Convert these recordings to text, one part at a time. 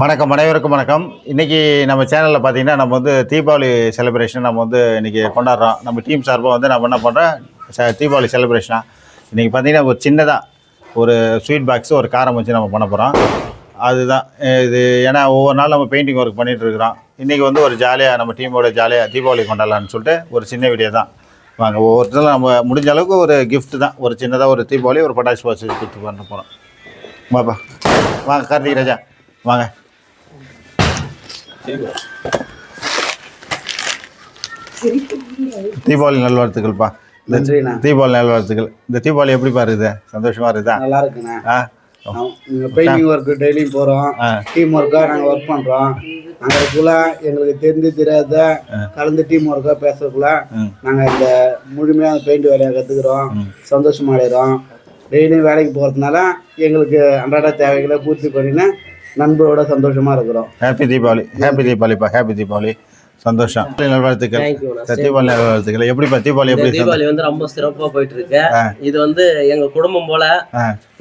வணக்கம். அனைவருக்கும் வணக்கம். இன்றைக்கி நம்ம சேனலில் பார்த்தீங்கன்னா நம்ம வந்து தீபாவளி செலிப்ரேஷன் நம்ம வந்து இன்றைக்கி கொண்டாடுறோம். நம்ம டீம் சார்பாக வந்து நம்ம என்ன பண்ணுறோம் ச தீபாவளி செலிப்ரேஷனாக இன்றைக்கி பார்த்தீங்கன்னா ஒரு சின்னதாக ஒரு ஸ்வீட் பாக்ஸ் ஒரு காரம் வச்சு நம்ம பண்ண போகிறோம் அதுதான். இது ஏன்னா ஒவ்வொரு நாள் நம்ம பெயிண்டிங் ஒர்க் பண்ணிகிட்டு இருக்கிறோம். இன்றைக்கி வந்து ஒரு ஜாலியாக நம்ம டீமோட ஜாலியாக தீபாவளி கொண்டாடலாம்னு சொல்லிட்டு ஒரு சின்ன வீடியோ தான். வாங்க ஒவ்வொருத்தரும் நம்ம முடிஞ்ச அளவுக்கு ஒரு கிஃப்ட் தான். ஒரு சின்னதாக ஒரு தீபாவளி ஒரு பட்டாசு பாக்ஸ் கொடுத்து பண்ண போகிறோம் வாப்பா. வாங்க கார்த்திக் ராஜா. வாங்க. தீபாவளி நல்வாழ்த்துக்கள்ப்பா. தீபாவளி நல்வாழ்த்துக்கள். இந்த தீபாவளி எப்படிப்பா இருக்குது? சந்தோஷமா இருக்குதா? நல்லா இருக்குண்ணா ஆ பெயிண்டிங் ஒர்க்கு டெய்லியும் போகிறோம். டீம் ஒர்க்காக நாங்கள் ஒர்க் பண்ணுறோம் நாங்கள் அதுக்குள்ள எங்களுக்கு தெரிஞ்சு தெரியாத கலந்து டீம் ஒர்க்காக பேசுறதுக்குள்ள. நாங்கள் இந்த முழுமையாக பெயிண்ட் வேலையை கற்றுக்குறோம் சந்தோஷமா அடைகிறோம் டெய்லியும் வேலைக்கு போகிறதுனால எங்களுக்கு அன்றாட தேவைகளை பூர்த்தி பண்ணின்னு நண்பரோட சந்தோஷமாக இருக்கிறோம். ஹாப்பி தீபாவளி ஹாப்பி தீபாவளிப்பா ஹாப்பி தீபாவளி சந்தோஷம். நல்வாழ்த்துக்கள் தீபாவளி நல்வாழ்த்துக்கள் எப்படிப்பா தீபாவளி எப்படி தீபாவளி வந்து ரொம்ப சிறப்பா போயிட்டு இருக்கு இது வந்து எங்க குடும்பம் போல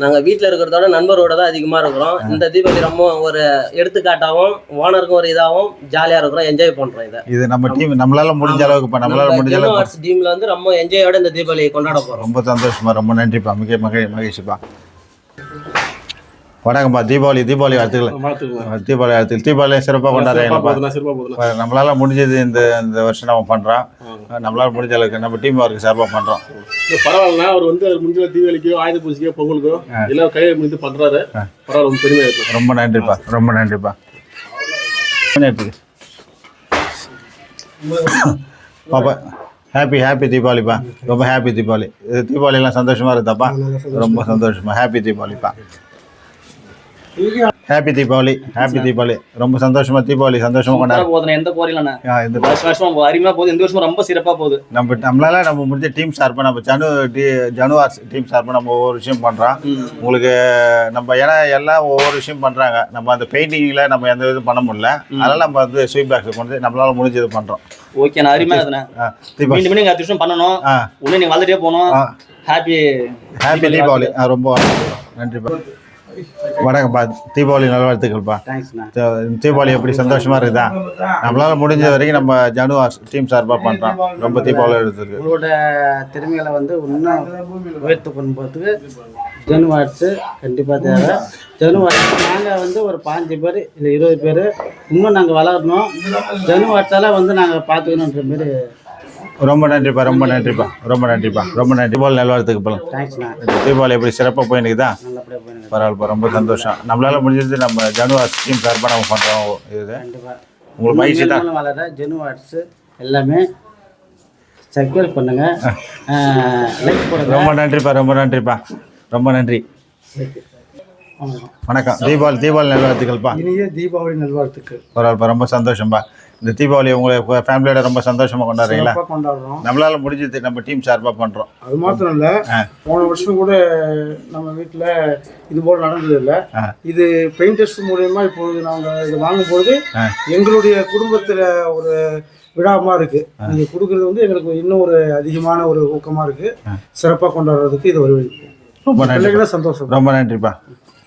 நாங்க வீட்ல இருக்கிறதோட நண்பரோட தான் அதிகமா இருக்கிறோம். இந்த தீபாவளி ரொம்ப ஒரு எடுத்துக்காட்டாவும் ஓனருக்கும் ஒரு இதாகவும் ஜாலியா இருக்கிறோம். என்ஜாய் பண்றோம் இதை. இது நம்ம டீம் நம்மளால முடிஞ்ச அளவுக்குப்பா நம்மளால முடிஞ்ச அளவுக்கு டீம்ல வந்து ரொம்ப என்ஜாயோட இந்த தீபாவளி கொண்டாட போறோம். ரொம்ப சந்தோஷமா ரொம்ப நன்றிப்பா மிக மகே மகேஷ்ப்பா வணக்கம்ப்பா. தீபாவளி தீபாவளி வாழ்த்துக்கள். தீபாவளி வாழ்த்துக்கள். தீபாவளி சிறப்பாக கொண்டாடுறீங்கப்பா நம்மளால முடிஞ்சது இந்த இந்த வருஷம் நம்ம பண்றோம். நம்மளால முடிஞ்ச அளவுக்கு நம்ம டீம் ஒர்க் சார்பாக பண்றோம். இல்ல பரவாயில்லண்ணா. அவர் வந்து முடிஞ்ச தீபாவளிக்கோ ஆயுத பூஜைக்கோ பொங்கலுக்கோ எல்லாம் கையை முடிந்து பண்றாரு. பரவாயில்ல ரொம்ப பெருமையா இருக்கு. ரொம்ப நன்றிப்பா. ரொம்ப நன்றிப்பா. பாப்பா ஹாப்பி ஹாப்பி தீபாவளிப்பா. ரொம்ப ஹாப்பி தீபாவளி. இது தீபாவளிலாம் சந்தோஷமா இருக்குதாப்பா? ரொம்ப சந்தோஷமா. ஹாப்பி தீபாவளிப்பா. ஹாப்பி தீபாவளி ஹாப்பி தீபாவளி ரொம்ப சந்தோஷமா தீபாவளி சந்தோஷமா கொண்டாடு. போதுண்ணே எந்த குறையிலண்ணே இந்த வருஷம் வருஷம் அருமையா போகுது இந்த வருஷம் ரொம்ப சிறப்பா போகுது. நம்ம நம்மளால நம்ம முடிஞ்ச டீம் சார்பாக நம்ம Janu D Janu arts team சார்பாக நம்ம ஒவ்வொரு விஷயம் பண்ணுறோம் உங்களுக்கு நம்ம ஏன்னா எல்லாம் ஒவ்வொரு விஷயம் பண்ணுறாங்க நம்ம அந்த பெயிண்டிங்கில் நம்ம எந்த இதுவும் பண்ண முடியல. அதனால் நம்ம வந்து ஸ்வீட் பாக்ஸ் கொண்டு நம்மளால முடிஞ்சது பண்ணுறோம் ஓகேண்ணா அருமையா இருக்குண்ணே. தீபா மீண்டும் அடுத்த வருஷம் பண்ணணும். உடனே நீங்க வளர்ந்துட்டே போகணும். ஹாப்பி ஹாப்பி தீபாவளி ரொம்ப நன்றிப்பா வணக்கம்ப்பா தீபாவளி நல்வாழ்த்துக்கள்ப்பா தீபாவளி எப்படி சந்தோஷமா இருக்குதா? நம்மளால முடிஞ்ச வரைக்கும் நம்ம ஜனு டீம் சார்பாக பண்ணுறோம் ரொம்ப தீபாவளி எடுத்துருக்கு. உங்களோட திறமைகளை வந்து இன்னும் உயர்த்து கொண்டு போகிறதுக்கு ஜெனு வாட்ஸு கண்டிப்பாக தேவை. ஜெனு வாட்ஸ் நாங்கள் வந்து ஒரு பாஞ்சு பேர் இல்லை இருபது பேர் இன்னும் நாங்கள் வளரணும். ஜெனு வாட்ஸால் வந்து நாங்கள் பார்த்துக்கணுன்ற மாரி ரொம்ப நன்றிப்பா ரொம்ப நன்றிப்பா ரொம்ப நன்றிப்பா ரொம்ப நன்றி. தீபாவளி நல்வாழ்த்துக்கு போகலாம் தீபாவளி எப்படி சிறப்பாக போயினுக்குதா? பரவாயில்லப்பா ரொம்ப சந்தோஷம். நம்மளால முடிஞ்சது நம்ம ஜனு ஸ்கீம் சார்பாக நம்ம பண்ணுறோம் இது. உங்களுக்கு மகிழ்ச்சி தான். வளர ஜெனு வாட்ஸு எல்லாமே லைக் போடுங்க. ரொம்ப நன்றிப்பா ரொம்ப நன்றிப்பா ரொம்ப நன்றி. வணக்கம். தீபாவளி தீபாவளி நல்வாழ்த்துக்கள்ப்பா. இனிய தீபாவளி நல்வாழ்த்துக்கள். பரவாயில்லப்பா ரொம்ப சந்தோஷம்பா. இந்த தீபாவளி உங்களை ஃபேமிலியோட ரொம்ப சந்தோஷமாக கொண்டாடுறீங்களா? சிறப்பாக கொண்டாடுறோம். நம்மளால முடிஞ்சது நம்ம டீம் சார்பாக பண்ணுறோம் அது மாத்திரம் இல்ல. போன வருஷம் கூட நம்ம வீட்டில் இது போல் நடந்தது இல்லை. இது பெயிண்டர்ஸ் மூலயமா இப்பொழுது நாங்கள் இது வாங்கும்பொழுது. எங்களுடைய குடும்பத்தில் ஒரு விழாமா இருக்கு. நீங்க கொடுக்கறது வந்து எங்களுக்கு இன்னும் ஒரு அதிகமான ஒரு ஊக்கமா இருக்கு. சிறப்பாக கொண்டாடுறதுக்கு இது வழிவகுக்கும் ரொம்ப நன்றி சந்தோஷம். ரொம்ப நன்றிப்பா.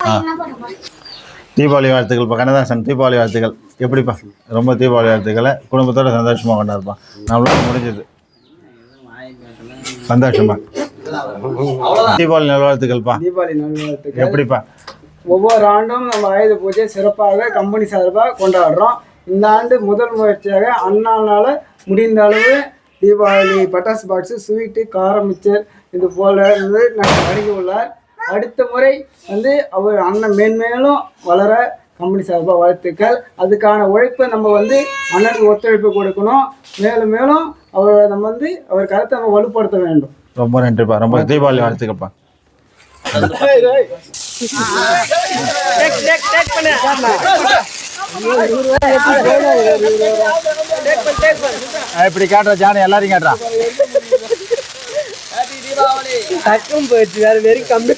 ஆ. தீபாவளி வாழ்த்துக்கள்ப்பா கண்ணதாசன் தீபாவளி வாழ்த்துக்கள். எப்படிப்பா? ரொம்ப தீபாவளி வாழ்த்துக்களை. குடும்பத்தோட சந்தோஷமாக கொண்டாடுப்பா. நம்மளால முடிஞ்சது. சந்தோஷமா. தீபாவளி நல்வாழ்த்துக்கள்ப்பா. எப்படிப்பா? ஒவ்வொரு ஆண்டும் நம்ம ஆயுத பூஜை சிறப்பாக கம்பெனி சார்பாக கொண்டாடுறோம். இந்த ஆண்டு முதல் முயற்சியாக அண்ணானால முடிந்த அளவு தீபாவளி பட்டாசு பாக்ஸு ஸ்வீட்டு காரம் மிச்சர் இது போல இருந்து நாங்கள் வழங்கி உள்ளார். அடுத்த முறை வந்து அவர் அண்ணன் மேன்மேலும் வளர கம்பெனி சார்பாக வாழ்த்துக்கள். அதுக்கான உழைப்பை நம்ம வந்து அண்ணனுக்கு ஒத்துழைப்பு கொடுக்கணும். மேலும் மேலும் அவர் நம்ம வந்து அவர் கருத்தை நம்ம வலுப்படுத்த வேண்டும். ரொம்ப நன்றிப்பா. ரொம்ப தீபாவளி வாழ்த்துக்கள்ப்பா ஆ, இப்படி காட்டுற ஜானி எல்லாரையும் காட்டுறா டக்கும் போயிடுச்சு வேற வெறும் கம்மி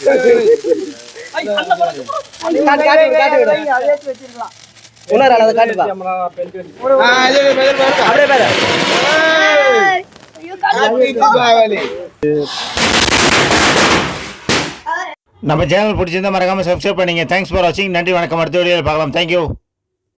உணர அதை காட்டுப்பா அப்படியே பாரு. நம்ம சேனல் பிடிச்சிருந்தா மறக்காம சப்ஸ்கிரைப் பண்ணீங்க. தேங்க்ஸ் ஃபார் வாட்சிங் நன்றி வணக்கம். அடுத்த வீடியோவில் பார்க்கலாம். தேங்க்யூ